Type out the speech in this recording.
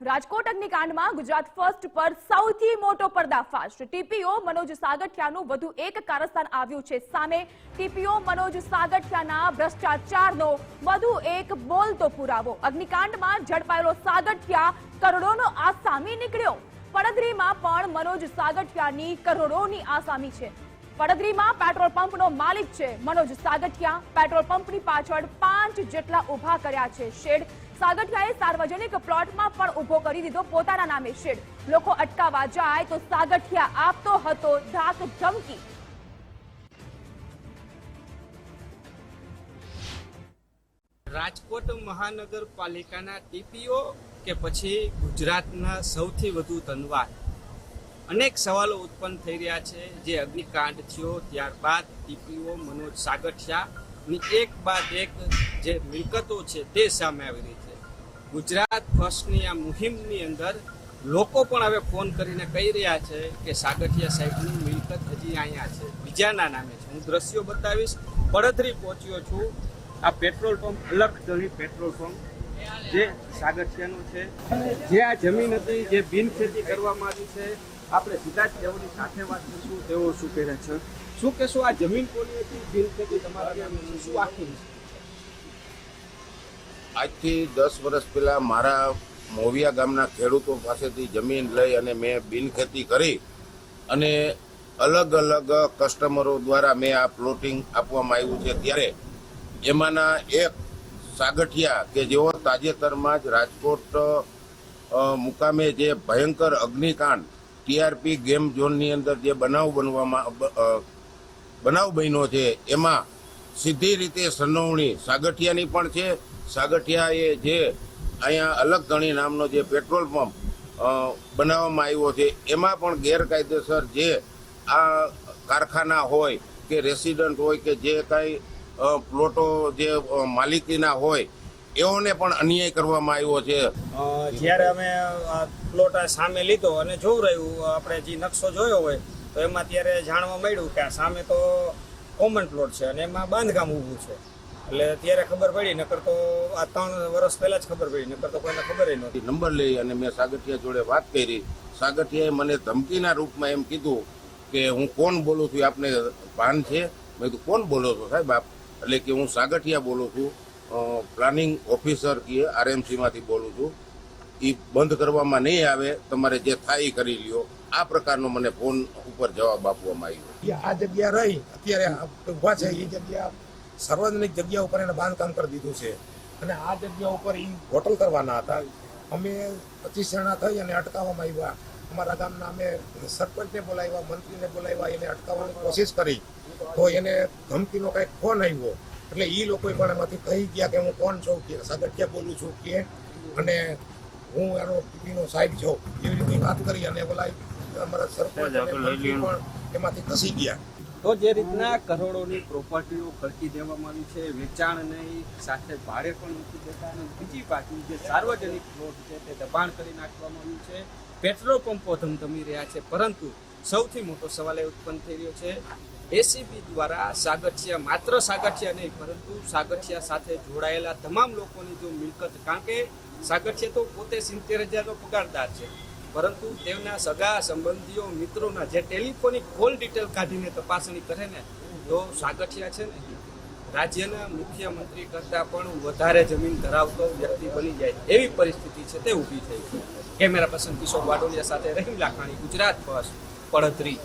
Rajkot અગ્નિકાંડમાં Gujarat first પર સૌથી મોટો પર્દાફાશ. ટીપીઓ મનોજ સાગઠિયાનું વધુ એક કારસ્તાન આવ્યું છે સામે. ટીપીઓ મનોજ સાગઠિયાના ભ્રષ્ટાચારનો વધુ એક બોલતો પુરાવો. અગ્નિકાંડમાં ઝડપાયેલો સાગઠિયા કરોડોનો આસામી નીકળ્યો. પડદરીમાં પણ મનોજ સાગઠિયાની કરોડોની આસામી છે. પડદરીમાં પેટ્રોલ પંપનો માલિક છે મનોજ સાગઠિયા. પેટ્રોલ પંપની પાછળ પાંચ જેટલા ઊભા કર્યા છે. શેડ સાગઠિયાએ સાર્વજનિક પ્લોટમાં પણ ઊભો કરી દીધો પોતાના નામે શેડ. લોકો અટકાવવા જાય તો સાગઠિયા આપતો હતો ધાક ધમકી. રાજકોટ મહાનગરપાલિકાના ટીપીઓ કે પછી ગુજરાતના સૌથી વધુ ધનવાન અનેક સવાલો ઉત્પન્ન થઈ રહ્યા છે જે અગ્નિકાંડ થયો ત્યારબાદ ટીપીઓ મનોજ સાગઠિયાની એક બાદ એક જે મિલકતો છે તે સામે આવી રહી છે. ગુજરાત ફર્સ્ટની આ મુહિમની અંદર લોકો પણ હવે ફોન કરીને કહી રહ્યા છે કે સાગઠિયા સાહેબની મિલકત હજી અહીંયા છે. બીજાના નામે છે. હું દ્રશ્યો બતાવીશ. પડધરી પહોંચ્યો છું. આ પેટ્રોલ પંપ, અલગ ધણી પેટ્રોલ પંપ, જે સાગઠિયાનું છે. જે આ જમીન હતી, જે બિન ખેતી કરવામાં આવી છે. આપણે સીધા જ તેઓની સાથે વાત કરીશું. તેઓ શું કહે છે? શું કહેશો? આ જમીન કોની હતી? બિન ખેતી તમારા શું આખી આજથી દસ વર્ષ પહેલા મારા મોવિયા ગામના ખેડૂતો પાસેથી જમીન લઈ અને મેં બિનખેતી કરી અને અલગ અલગ કસ્ટમરો દ્વારા મેં આ પ્લોટિંગ આપવામાં આવ્યું છે ત્યારે એમાંના એક સાગઠિયા કે જેઓ તાજેતરમાં જ રાજકોટ મુકામે જે ભયંકર અગ્નિકાંડ, ટીઆરપી ગેમ ઝોનની અંદર જે બનાવ બનવામાં બનાવ બન્યો છે, એમાં સીધી રીતે સંડોવણી સાગઠિયાની પણ છે. સાગઠિયા એ જે અહીંયા અલગ ધણી નામનો જે પેટ્રોલ પંપ બનાવવામાં આવ્યો છે, એમાં પણ ગેરકાયદેસર જે આ કારખાના હોય કે રેસિડન્ટ હોય કે જે કાંઈ પ્લોટો જે માલિકીના હોય, એઓને પણ અન્યાય કરવામાં આવ્યો છે. જ્યારે અમે પ્લોટ સામે લીધો અને જોવું રહ્યું, આપણે જે નકશો જોયો હોય, તો એમાં ત્યારે જાણવા મળ્યું કે આ સામે તો કોમન પ્લોટ છે અને એમાં બાંધકામ ઊભું છે. એટલે ત્યારે ખબર પડી, નકર તો આ ત્રણ વર્ષ પહેલા જ ખબર પડી, નકર તો કોઈને ખબર એ નહોતી. નંબર લઈ અને મેં સાગઠિયા જોડે વાત કરી. સાગઠિયાએ મને ધમકીના રૂપમાં એમ કીધું કે હું કોણ બોલું છું આપને ભાન છે. મેં કીધું, કોણ બોલો છો સાહેબ આપ? એટલે કે હું સાગઠિયા બોલું છું. પ્લાનિંગ ઓફિસર કે આરએમસીમાંથી બોલું છું. એ બંધ કરવામાં નહીં આવે, તમારે જે થાય એ કરી લ્યો. આ પ્રકારનો મને ફોન ઉપર જવાબ આપવામાં આવ્યો. આ જગ્યા રહી. અત્યારે ઊભા છે, એ જગ્યા સાર્વજનિક જગ્યા ઉપર એને બાંધકામ કરી દીધું છે. અને આ જગ્યા ઉપર એ હોટલ કરવાના હતા. અમે પચીસ જણા થઈ અને અટકાવવામાં આવ્યા. અમારા ગામના અમે સરપંચને બોલાવ્યા, મંત્રીને બોલાવ્યા, એને અટકાવવાની કોશિશ કરી. તો એને ધમકીનો કંઈક ફોન આવ્યો. એટલે એ લોકો પણ એમાંથી કહી ગયા કે હું કોણ છું, કે સાગઠિયા બોલું છું, કે અને હું એનો પીપીનો સાહેબ છું. એવી રીતે વાત કરી અને બોલાવી. અમારા સરપંચ એમાંથી ખસી ગયા. તો જે રીતના કરોડોની પ્રોપર્ટીઓ ખર્ચી દેવામાં આવી છે વેચાણ નહીં સાથે ભાડે પણ નથી દેતા અને બીજી બાજુ જે સાર્વજનિક પ્લોટ છે તે દબાણ કરી નાખવામાં આવ્યું છે. પેટ્રોલ પંપો ધમધમી રહ્યા છે પરંતુ સૌથી મોટો સવાલ એ ઉત્પન્ન થઈ રહ્યો છે. એસીબી દ્વારા સાગઠિયા માત્ર સાગઠિયા નહીં પરંતુ સાગઠિયા સાથે જોડાયેલા તમામ લોકોની જો મિલકત કારણ કે સાગઠિયા તો પોતે સિત્તેર હજારનો પગારદાર છે. પરંતુ તેમના સગા સંબંધીઓ, મિત્રોના જે ટેલિફોનિક કોલ ડિટેલ કાઢીને તપાસણી કરે ને, તો સાગઠિયા છે ને, રાજ્યના મુખ્યમંત્રી કરતાં પણ વધારે જમીન ધરાવતો વ્યક્તિ બની જાય એવી પરિસ્થિતિ છે, તે ઊભી થઈ કેમેરા પર્સન કિશોર વાડોલિયા સાથે રહીમ લાખાણી, ગુજરાત ફર્સ્ટ પડધરી.